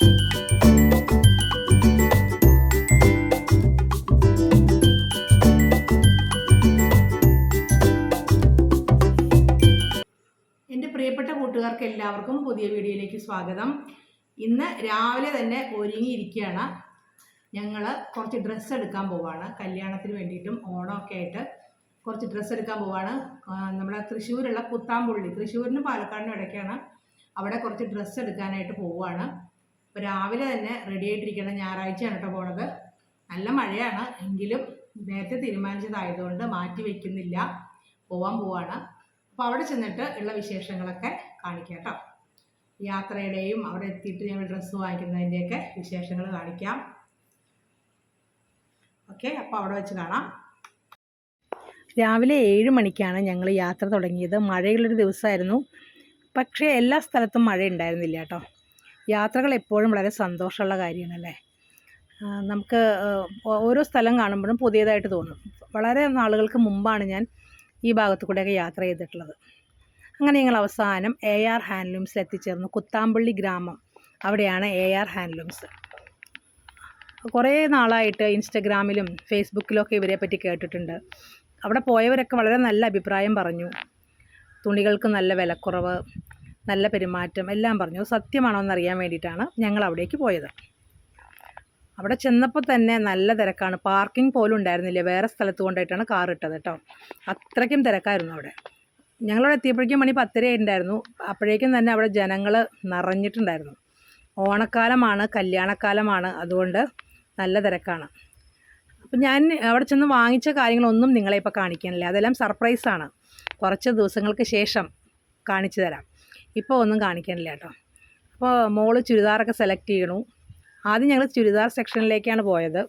എന്റെ പ്രിയപ്പെട്ട കൂട്ടുകാർക്ക് എല്ലാവർക്കും പുതിയ വീഡിയോയിലേക്ക് സ്വാഗതം. ഇന്ന് രാവിലെ തന്നെ ഒരുങ്ങിയിരിക്കുകയാണ്. ഞങ്ങൾ കുറച്ച് ഡ്രസ്സ് എടുക്കാൻ പോവാണ്. കല്യാണത്തിന് വേണ്ടിയിട്ടും ഓണമൊക്കെ ആയിട്ട് കുറച്ച് ഡ്രസ്സ് എടുക്കാൻ പോവാണ്. നമ്മുടെ തൃശ്ശൂരുള്ള പുത്താമ്പുള്ളി. തൃശ്ശൂരിനും പാലക്കാടിനും ഇടയ്ക്കാണ് അവിടെ കുറച്ച് ഡ്രസ്സ് എടുക്കാനായിട്ട് പോവുകയാണ് അപ്പോൾ രാവിലെ തന്നെ റെഡി ആയിട്ടിരിക്കണം ഞായറാഴ്ചയാണ് കേട്ടോ പോണത്. നല്ല മഴയാണ്. എങ്കിലും നേരത്തെ തീരുമാനിച്ചതായതുകൊണ്ട് മാറ്റി വയ്ക്കുന്നില്ല പോവാൻ പോവാണ്. അപ്പോൾ അവിടെ ചെന്നിട്ട് ഉള്ള വിശേഷങ്ങളൊക്കെ കാണിക്കാം കേട്ടോ യാത്രയുടെയും അവിടെ എത്തിയിട്ട് ഞങ്ങൾ ഡ്രസ്സ് വാങ്ങിക്കുന്നതിന്റെയൊക്കെ വിശേഷങ്ങൾ കാണിക്കാം. ഓക്കെ അപ്പോൾ അവിടെ വെച്ച് കാണാം. രാവിലെ ഏഴ് മണിക്കാണ് ഞങ്ങൾ യാത്ര തുടങ്ങിയത്. മഴയുള്ളൊരു ദിവസമായിരുന്നു. പക്ഷേ എല്ലാ സ്ഥലത്തും മഴ ഉണ്ടായിരുന്നില്ല കേട്ടോ യാത്രകൾ എപ്പോഴും വളരെ സന്തോഷമുള്ള കാര്യമാണല്ലേ? നമുക്ക് ഓരോ സ്ഥലം കാണുമ്പോഴും പുതിയതായിട്ട് തോന്നും. വളരെ നാളുകൾക്ക് മുമ്പാണ് ഞാൻ ഈ ഭാഗത്തു കൂടെയൊക്കെ യാത്ര ചെയ്തിട്ടുള്ളത്. അങ്ങനെ ഞങ്ങൾ അവസാനം എ ആർ ഹാൻഡ്ലൂംസിൽ എത്തിച്ചേർന്നു. കുത്താമ്പള്ളി ഗ്രാമം. അവിടെയാണ് എ ആർ ഹാൻഡ്ലൂംസ്. കുറേ നാളായിട്ട് ഇൻസ്റ്റഗ്രാമിലും ഫേസ്ബുക്കിലൊക്കെ ഇവരെ പറ്റി കേട്ടിട്ടുണ്ട്. അവിടെ പോയവരൊക്കെ വളരെ നല്ല അഭിപ്രായം പറഞ്ഞു. തുണികൾക്ക് നല്ല വിലക്കുറവ് നല്ല പെരുമാറ്റം എല്ലാം പറഞ്ഞു. സത്യമാണോ എന്നറിയാൻ വേണ്ടിയിട്ടാണ് ഞങ്ങൾ അവിടേക്ക് പോയത്. അവിടെ ചെന്നപ്പോൾ തന്നെ നല്ല തിരക്കാണ്. പാർക്കിംഗ് പോലും ഉണ്ടായിരുന്നില്ല. വേറെ സ്ഥലത്ത് കൊണ്ടായിട്ടാണ് കാർ ഇട്ടത് കേട്ടോ. അത്രയ്ക്കും തിരക്കായിരുന്നു അവിടെ. ഞങ്ങളവിടെ എത്തിയപ്പോഴേക്കും മണി പത്തര ഉണ്ടായിരുന്നു അപ്പോഴേക്കും തന്നെ അവിടെ ജനങ്ങൾ നിറഞ്ഞിട്ടുണ്ടായിരുന്നു. ഓണക്കാലമാണ് കല്യാണക്കാലമാണ്. അതുകൊണ്ട് നല്ല തിരക്കാണ്. അപ്പം ഞാൻ അവിടെ ചെന്ന് വാങ്ങിച്ച കാര്യങ്ങളൊന്നും നിങ്ങളെ ഇപ്പോൾ കാണിക്കാനില്ല. അതെല്ലാം സർപ്രൈസാണ്. കുറച്ച് ദിവസങ്ങൾക്ക് ശേഷം കാണിച്ചു തരാം. ഇപ്പോൾ ഒന്നും കാണിക്കാനില്ല കേട്ടോ. അപ്പോൾ മോൾ ചുരിദാറൊക്കെ സെലക്ട് ചെയ്യണു. ആദ്യം ഞങ്ങൾ ചുരിദാർ സെക്ഷനിലേക്കാണ് പോയത്.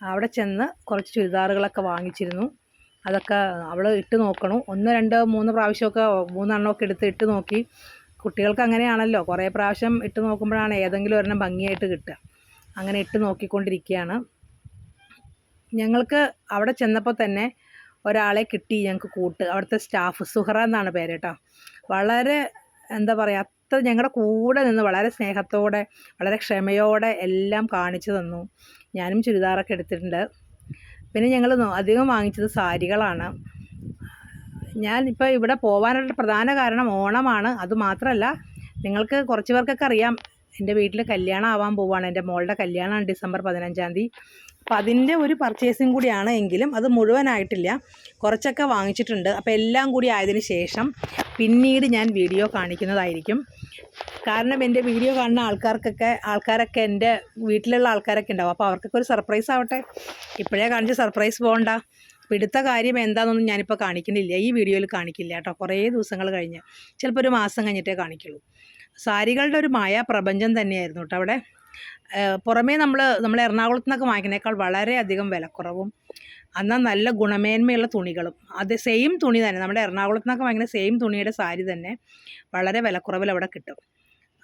അവിടെ ചെന്ന് കുറച്ച് ചുരിദാറുകളൊക്കെ വാങ്ങിച്ചിരുന്നു. അതൊക്കെ അവൾ ഇട്ട് നോക്കണു. ഒന്ന് രണ്ട് മൂന്ന് പ്രാവശ്യമൊക്കെ മൂന്നെണ്ണമൊക്കെ എടുത്ത് ഇട്ട് നോക്കി. കുട്ടികൾക്ക് അങ്ങനെയാണല്ലോ. കുറേ പ്രാവശ്യം ഇട്ട് നോക്കുമ്പോഴാണ് ഏതെങ്കിലും ഒരെണ്ണം ഭംഗിയായിട്ട് കിട്ടുക. അങ്ങനെ ഇട്ട് നോക്കിക്കൊണ്ടിരിക്കുകയാണ്. ഞങ്ങൾക്ക് അവിടെ ചെന്നപ്പോൾ തന്നെ ഒരാളെ കിട്ടി ഞങ്ങൾക്ക് കൂട്ട്. അവിടുത്തെ സ്റ്റാഫ് സുഹറ എന്നാണ് പേര് കേട്ടോ. വളരെ എന്താ പറയുക അത്ര ഞങ്ങളുടെ കൂടെ നിന്ന് വളരെ സ്നേഹത്തോടെ വളരെ ക്ഷമയോടെ എല്ലാം കാണിച്ചു തന്നു. ഞാനും ചുരിദാറൊക്കെ എടുത്തിട്ടുണ്ട്. പിന്നെ ഞങ്ങൾ അധികം വാങ്ങിച്ചത് സാരികളാണ്. ഞാൻ ഇപ്പോൾ ഇവിടെ പോകാനുള്ള പ്രധാന കാരണം ഓണമാണ്. അതുമാത്രമല്ല നിങ്ങൾക്ക് കുറച്ച് പേർക്കൊക്കെ അറിയാം എന്റെ വീട്ടിൽ കല്യാണം ആവാൻ പോവുകയാണ് എന്റെ മോളുടെ കല്യാണമാണ് ഡിസംബർ പതിനഞ്ചാം തീയതി. അപ്പോൾ അതിന്റെ ഒരു പർച്ചേസിങ് കൂടിയാണ് എങ്കിലും അത് മുഴുവനായിട്ടില്ല. കുറച്ചൊക്കെ വാങ്ങിച്ചിട്ടുണ്ട്. അപ്പോൾ എല്ലാം കൂടി ആയതിനു ശേഷം പിന്നീട് ഞാൻ വീഡിയോ കാണിക്കുന്നതായിരിക്കും. കാരണം എന്റെ വീഡിയോ കാണുന്ന ആൾക്കാർക്കൊക്കെ ആൾക്കാരൊക്കെ എന്റെ വീട്ടിലുള്ള ആൾക്കാരൊക്കെ ഉണ്ടാവും. അപ്പോൾ അവർക്കൊക്കെ ഒരു സർപ്രൈസ് ആവട്ടെ. ഇപ്പോഴേ കാണിച്ച് സർപ്രൈസ് പോകണ്ട പിടുത്ത കാര്യം എന്താണെന്നൊന്നും ഞാനിപ്പോൾ കാണിക്കുന്നില്ല. ഈ വീഡിയോയിൽ കാണിക്കില്ല കേട്ടോ. കുറേ ദിവസങ്ങൾ കഴിഞ്ഞ്. ചിലപ്പോൾ ഒരു മാസം കഴിഞ്ഞിട്ടേ കാണിക്കുള്ളൂ. സാരികളുടെ ഒരു മായ പ്രപഞ്ചം തന്നെയായിരുന്നു കേട്ടോ അവിടെ. പുറമേ നമ്മൾ നമ്മൾ എറണാകുളത്ത് നിന്നൊക്കെ വാങ്ങിക്കുന്നേക്കാൾ വളരെയധികം വിലക്കുറവും. എന്നാൽ നല്ല ഗുണമേന്മയുള്ള തുണികളും. അത് സെയിം തുണി തന്നെ. നമ്മുടെ എറണാകുളത്ത് നിന്നൊക്കെ വാങ്ങിക്കുന്ന സെയിം തുണിയുടെ സാരി തന്നെ വളരെ വിലക്കുറവിൽ അവിടെ കിട്ടും.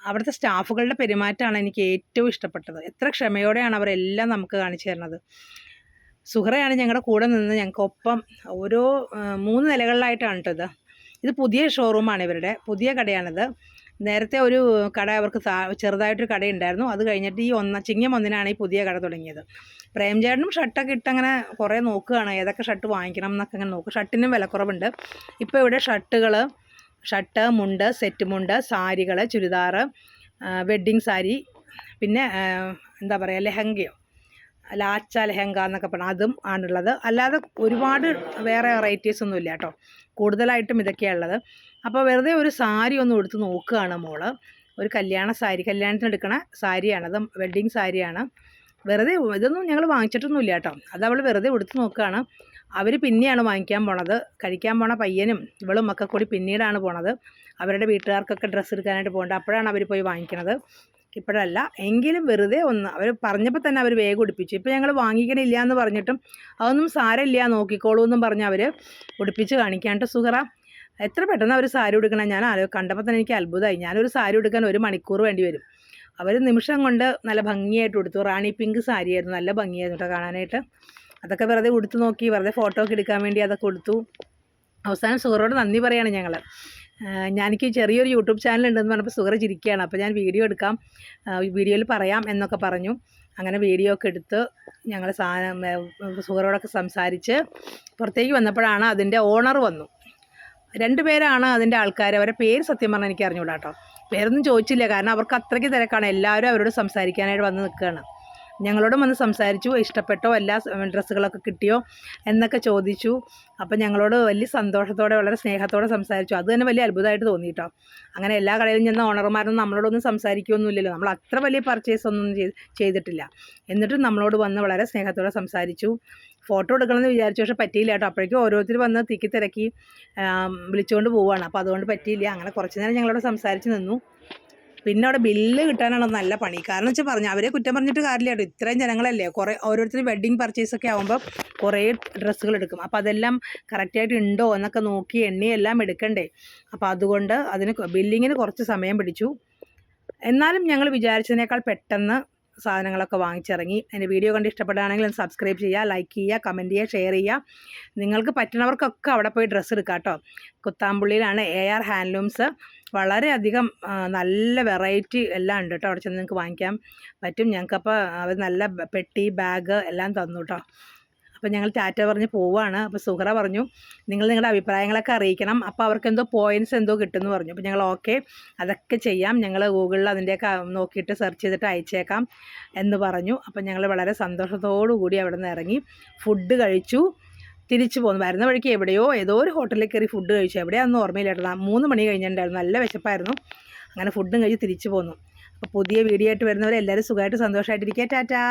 അവിടുത്തെ സ്റ്റാഫുകളുടെ പെരുമാറ്റമാണ് എനിക്ക് ഏറ്റവും ഇഷ്ടപ്പെട്ടത്. എത്ര ക്ഷമയോടെയാണ് അവരെല്ലാം നമുക്ക് കാണിച്ചു തരുന്നത്. സുഹറയാണ് ഞങ്ങളുടെ കൂടെ നിന്ന് ഞങ്ങൾക്കൊപ്പം ഓരോ മൂന്ന് നിലകളിലായിട്ടാണ് കേട്ടോ ഇത്. ഇത് പുതിയ ഷോറൂമാണ് ഇവരുടെ. പുതിയ കടയാണിത്. നേരത്തെ ഒരു കട അവർക്ക് ചെറുതായിട്ടൊരു കടയുണ്ടായിരുന്നു. അത് കഴിഞ്ഞിട്ട് ഈ ഒന്ന ചിങ്ങം ഒന്നിനാണ് ഈ പുതിയ കട തുടങ്ങിയത്. പ്രേംചേട്ടനും ഷർട്ടൊക്കെ ഇട്ടങ്ങനെ കുറേ നോക്കുകയാണ്. ഏതൊക്കെ ഷർട്ട് വാങ്ങിക്കണം എന്നൊക്കെ അങ്ങനെ നോക്കും. ഷർട്ടിനും വിലക്കുറവുണ്ട്. ഇപ്പോൾ ഇവിടെ ഷർട്ടുകൾ ഷർട്ട് മുണ്ട് സെറ്റ് മുണ്ട് സാരികൾ ചുരിദാറ് വെഡ്ഡിങ് സാരി പിന്നെ എന്താ പറയുക ലെഹങ്കയോ ലാച്ച ലെഹങ്ക എന്നൊക്കെ പറഞ്ഞാൽ അതും ആണുള്ളത്. അല്ലാതെ ഒരുപാട് വേറെ വെറൈറ്റീസ് ഒന്നും ഇല്ല കേട്ടോ. കൂടുതലായിട്ടും ഇതൊക്കെയാണ് ഉള്ളത്. അപ്പോൾ വെറുതെ ഒരു സാരി ഒന്ന് എടുത്ത് നോക്കുകയാണ് മോൾ. ഒരു കല്യാണ സാരി കല്യാണത്തിന് എടുക്കണ സാരിയാണത് വെഡ്ഡിങ് സാരിയാണ്. വെറുതെ ഇതൊന്നും ഞങ്ങൾ വാങ്ങിച്ചിട്ടൊന്നുമില്ല കേട്ടോ. അത് അവൾ വെറുതെ എടുത്ത് നോക്കുകയാണ്. അവർ പിന്നെയാണ് വാങ്ങിക്കാൻ പോണത്. കഴിക്കാൻ പോണ പയ്യനും ഇവളും ഒക്കെ കൂടി പിന്നീടാണ് പോണത്. അവരുടെ വീട്ടുകാർക്കൊക്കെ ഡ്രസ്സ് എടുക്കാനായിട്ട് പോകേണ്ടത്. അപ്പോഴാണ് അവർ പോയി വാങ്ങിക്കണത്. ഇപ്പോഴല്ല. എങ്കിലും വെറുതെ ഒന്ന് അവർ പറഞ്ഞപ്പോൾ തന്നെ അവർ വേഗം ഉടുപ്പിച്ചു ഇപ്പോൾ ഞങ്ങൾ വാങ്ങിക്കണില്ല എന്ന് പറഞ്ഞിട്ടും അതൊന്നും സാരമില്ല നോക്കിക്കോളൂ എന്നും പറഞ്ഞ് അവർ ഉടുപ്പിച്ച് കാണിക്കാണ്ട് സുഹറ. എത്ര പെട്ടെന്ന് അവർ സാരി ഉടുക്കണം? ഞാൻ ആലോ കണ്ടപ്പോൾ തന്നെ എനിക്ക് അത്ഭുതമായി ഞാനൊരു സാരി ഉടുക്കാൻ ഒരു മണിക്കൂർ വേണ്ടി വരും. അവർ നിമിഷം കൊണ്ട് നല്ല ഭംഗിയായിട്ട് ഉടുത്തു. റാണി പിങ്ക് സാരിയായിരുന്നു. നല്ല ഭംഗിയായിരുന്നു കേട്ടോ കാണാനായിട്ട്. അതൊക്കെ വെറുതെ ഉടുത്ത് നോക്കി വെറുതെ ഫോട്ടോ ഒക്കെ എടുക്കാൻ വേണ്ടി അതൊക്കെ ഉടുത്തു. അവസാനം സുഹറോട് നന്ദി പറയാണ് ഞങ്ങൾ ഞാനെനിക്ക് ചെറിയൊരു യൂട്യൂബ് ചാനൽ ഉണ്ടെന്ന് പറഞ്ഞപ്പോൾ സുഹറ ചിരിക്കുകയാണ് അപ്പോൾ ഞാൻ വീഡിയോ എടുക്കാം. വീഡിയോയിൽ പറയാം എന്നൊക്കെ പറഞ്ഞു. അങ്ങനെ വീഡിയോ ഒക്കെ എടുത്ത് ഞങ്ങൾ സാധനം സുഹറോടൊക്കെ സംസാരിച്ച് പുറത്തേക്ക് വന്നപ്പോഴാണ് അതിന്റെ ഓണർ വന്നു. രണ്ട് പേരാണ് അതിന്റെ ആൾക്കാർ അവരുടെ പേര് സത്യം പറഞ്ഞാൽ എനിക്ക് അറിഞ്ഞൂടാ കേട്ടോ പേരൊന്നും ചോദിച്ചില്ല. കാരണം അവർക്ക് അത്രയ്ക്ക് തിരക്കാണ്. എല്ലാവരും അവരോട് സംസാരിക്കാനായിട്ട് വന്ന് നിൽക്കുകയാണ്. ഞങ്ങളോടും വന്ന് സംസാരിച്ചു ഇഷ്ടപ്പെട്ടോ എല്ലാ ഡ്രസ്സുകളൊക്കെ കിട്ടിയോ എന്നൊക്കെ ചോദിച്ചു. അപ്പം ഞങ്ങളോട് വലിയ സന്തോഷത്തോടെ വളരെ സ്നേഹത്തോടെ സംസാരിച്ചു. അത് തന്നെ വലിയ അത്ഭുതമായിട്ട് തോന്നി കേട്ടോ അങ്ങനെ എല്ലാ കടയിലും ചെന്ന ഓണർമാരൊന്നും നമ്മളോടൊന്നും സംസാരിക്കുകയൊന്നുമില്ലല്ലോ നമ്മൾ അത്ര വലിയ പർച്ചേസ് ഒന്നും ചെയ്തിട്ടില്ല. എന്നിട്ടും നമ്മളോട് വന്ന് വളരെ സ്നേഹത്തോടെ സംസാരിച്ചു. ഫോട്ടോ എടുക്കണമെന്ന് വിചാരിച്ചു പക്ഷെ പറ്റിയില്ല കേട്ടോ. അപ്പോഴേക്കും ഓരോരുത്തർ വന്ന് തിക്കി തിരക്കി വിളിച്ചുകൊണ്ട് പോവുകയാണ് അപ്പോൾ അതുകൊണ്ട് പറ്റിയില്ല. അങ്ങനെ കുറച്ച് നേരം ഞങ്ങളോട് സംസാരിച്ച് നിന്നു. പിന്നെ അവിടെ ബില്ല് കിട്ടാനാണ് നല്ല പണി. കാരണം വെച്ചാൽ പറഞ്ഞു അവരെ കുറ്റം പറഞ്ഞിട്ട് കാര്യമില്ല കേട്ടോ ഇത്രയും ജനങ്ങളല്ലേ? കുറേ ഓരോരുത്തർ വെഡ്ഡിങ് പർച്ചേസ് ഒക്കെ ആകുമ്പോൾ കുറേ ഡ്രസ്സുകൾ എടുക്കും. അപ്പോൾ അതെല്ലാം കറക്റ്റായിട്ട് ഉണ്ടോ എന്നൊക്കെ നോക്കി എണ്ണിയെല്ലാം എടുക്കണ്ടേ? അപ്പോൾ അതുകൊണ്ട് അതിന് ബില്ലിങ്ങിന് കുറച്ച് സമയം പിടിച്ചു. എന്നാലും ഞങ്ങൾ വിചാരിച്ചതിനേക്കാൾ പെട്ടെന്ന് സാധനങ്ങളൊക്കെ വാങ്ങിച്ചിറങ്ങി. എന്റെ വീഡിയോ കണ്ട് ഇഷ്ടപ്പെടുകയാണെങ്കിൽ സബ്സ്ക്രൈബ് ചെയ്യുക ലൈക്ക് ചെയ്യുക കമന്റ് ചെയ്യുക ഷെയർ ചെയ്യുക. നിങ്ങൾക്ക് പറ്റുന്നവർക്കൊക്കെ അവിടെ പോയി ഡ്രസ്സ് എടുക്കാം കേട്ടോ. കുത്താമ്പുള്ളിയിലാണ് എ ആർ ഹാൻഡ്ലൂംസ് വളരെയധികം നല്ല വെറൈറ്റി എല്ലാം ഉണ്ട് കേട്ടോ. അവിടെ ചെന്ന് നിങ്ങൾക്ക് വാങ്ങിക്കാൻ പറ്റും ഞങ്ങൾക്കപ്പോൾ അവർ നല്ല പെട്ടി ബാഗ് എല്ലാം തന്നു കേട്ടോ. അപ്പോൾ ഞങ്ങൾ ടാറ്റ പറഞ്ഞ് പോവുകയാണ് അപ്പോൾ സുഹറ പറഞ്ഞു നിങ്ങൾ നിങ്ങളുടെ അഭിപ്രായങ്ങളൊക്കെ അറിയിക്കണം. അപ്പോൾ അവർക്ക് എന്തോ പോയിന്റ്സ് എന്തോ കിട്ടുമെന്ന് പറഞ്ഞു. അപ്പോൾ ഞങ്ങൾ ഓക്കെ അതൊക്കെ ചെയ്യാം. ഞങ്ങൾ ഗൂഗിളിൽ അതിന്റെയൊക്കെ നോക്കിയിട്ട് സെർച്ച് ചെയ്തിട്ട് അയച്ചേക്കാം എന്ന് പറഞ്ഞു. അപ്പോൾ ഞങ്ങൾ വളരെ സന്തോഷത്തോടു കൂടി അവിടെ നിന്ന് ഇറങ്ങി. ഫുഡ് കഴിച്ചു. തിരിച്ചു പോന്നു. വരുന്ന വഴിക്ക് എവിടെയോ ഏതോ ഒരു ഹോട്ടലിൽ കയറി ഫുഡ് കഴിച്ചു. എവിടെയാണെന്ന് ഓർമ്മയില്ലായിരുന്നു മൂന്ന് മണി കഴിഞ്ഞിട്ടുണ്ടായിരുന്നു. നല്ല വിശപ്പായിരുന്നു. അങ്ങനെ ഫുഡും കഴിച്ച് തിരിച്ചു പോന്നു. അപ്പോൾ പുതിയ വീഡിയോ ആയിട്ട് വരുന്നവരെ എല്ലാവരും സുഖമായിട്ട് സന്തോഷമായിട്ടിരിക്കുക ടാറ്റാ.